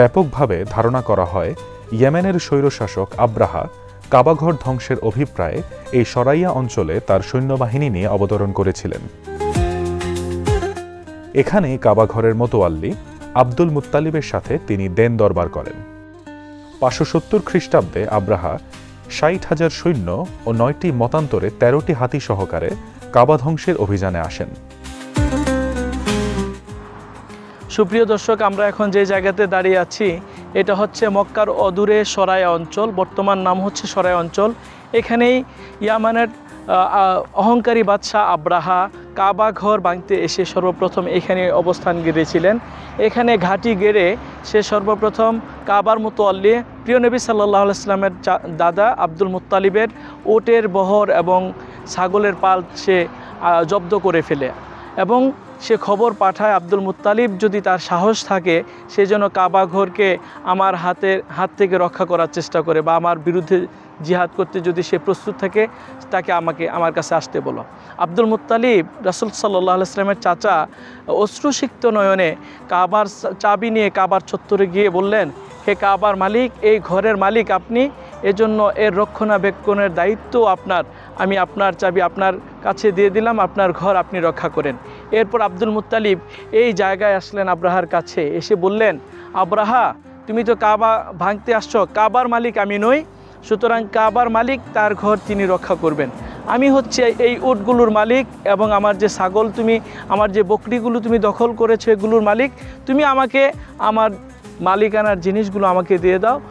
ব্যাপকভাবে ধারণা করা হয়, ইয়েমেনের স্বৈরশাসক আব্রাহা কাবাঘর ধ্বংসের অভিপ্রায়ে এই সরাইয়া অঞ্চলে তার সৈন্যবাহিনী নিয়ে অবতরণ করেছিলেন। এখানে কাবাঘরের মোতোয়াল্লি আব্দুল মুত্তালিবের সাথে তিনি দেন দরবার করেন। পাঁচশো সত্তর খ্রিস্টাব্দে আব্রাহা ষাট হাজার সৈন্য ও নয়টি মতান্তরে তেরোটি হাতি সহকারে কাবা ধ্বংসের অভিযানে আসেন। সুপ্রিয় দর্শক, আমরা এখন যে জায়গাতে দাঁড়িয়ে আছি, এটা হচ্ছে মক্কার অদূরে সরাই অঞ্চল, বর্তমান নাম হচ্ছে সরাই অঞ্চল। এখানেই ইয়ামানের অহংকারী বাদশাহ আব্রাহা কাবা ঘর ভাঙতে এসে সর্বপ্রথম এখানে অবস্থান গেড়েছিলেন। এখানে ঘাঁটি গেড়ে সে সর্বপ্রথম কাবার মতো আল্লি প্রিয় নবী সাল্লাহ ইসলামের দাদা আব্দুল মুত্তালিবের ওটের বহর এবং ছাগলের পাল সে জব্দ করে ফেলে। এবং সে খবর পাঠায় আব্দুল মুত্তালিব যদি তার সাহস থাকে, সে যেন কাবা ঘরকে আমার হাতের, হাত থেকে রক্ষা করার চেষ্টা করে বা আমার বিরুদ্ধে জিহাদ করতে যদি সে প্রস্তুত থাকে, তাকে আমাকে, আমার কাছে আসতে বলো। আব্দুল মুত্তালিব, রাসুল সাল্লাহ ইসলামের চাচা, অশ্রুসিক্ত নয়নে কাবার চাবি নিয়ে কাবার চত্বরে গিয়ে বললেন, হে কাবার মালিক, এই ঘরের মালিক আপনি? এজন্য এর রক্ষণাবেক্ষণের দায়িত্ব আপনার। আমি আপনার চাবি আপনার কাছে দিয়ে দিলাম, আপনার ঘর আপনি রক্ষা করেন। এরপর আব্দুল মুত্তালিব এই জায়গায় আসলেন আব্রাহার কাছে। এসে বললেন, আব্রাহা, তুমি তো কাবা ভাঙতে আসছো। কাবার মালিক আমি নই, সুতরাং কাবার মালিক তার ঘর তিনি রক্ষা করবেন। আমি হচ্ছে এই উটগুলোর মালিক এবং আমার যে ছাগল তুমি, আমার যে বকরিগুলো তুমি দখল করেছ এগুলোর মালিক। তুমি আমাকে আমার মালিকানার জিনিসগুলো আমাকে দিয়ে দাও।